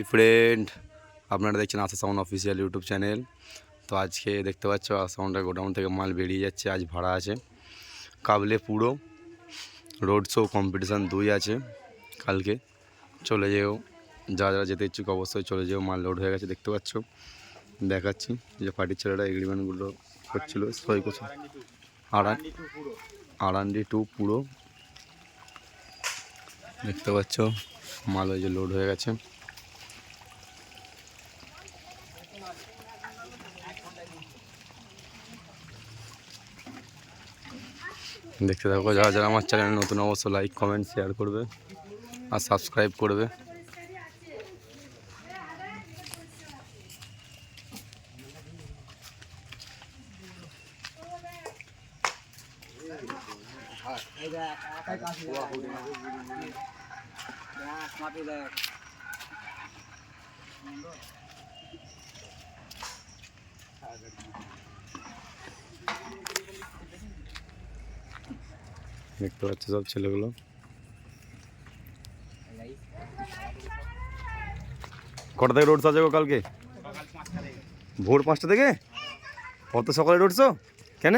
এই ফ্রেন্ড আপনারা দেখছেন Asha sound official YouTube channel তো আজকে দেখতে পাচ্ছ সাউন্ডের গোডাউন থেকে মাল বেরিয়ে যাচ্ছে, আজ ভাড়া আছে। কাবলে পুরো রোড শো কম্পিটিশান দুই আছে কালকে। চলে যেও যা যারা যেতে ইচ্ছুক অবশ্যই চলে যেও, মাল লোড হয়ে গেছে, দেখতে পাচ্ছ। দেখাচ্ছি যে পার্টির ছেলেরা এগ্রিমেন্টগুলো করছিল, সই করছে। আড়ান, আড়ান্ডি টু পুরো। দেখতে পাচ্ছ, মাল ওই যে লোড হয়ে গেছে। দেখতে থাকো, যারা যারা আমার চ্যানেল নতুন অবশ্য লাইক কমেন্ট শেয়ার করবে আর সাবস্ক্রাইব করবে। দেখতে পাচ্ছি সব ছেলেগুলো। কটা থেকে রোড সাজাবো কালকে? ভোর পাঁচটা থেকে? অত সকালে রোডছো কেন?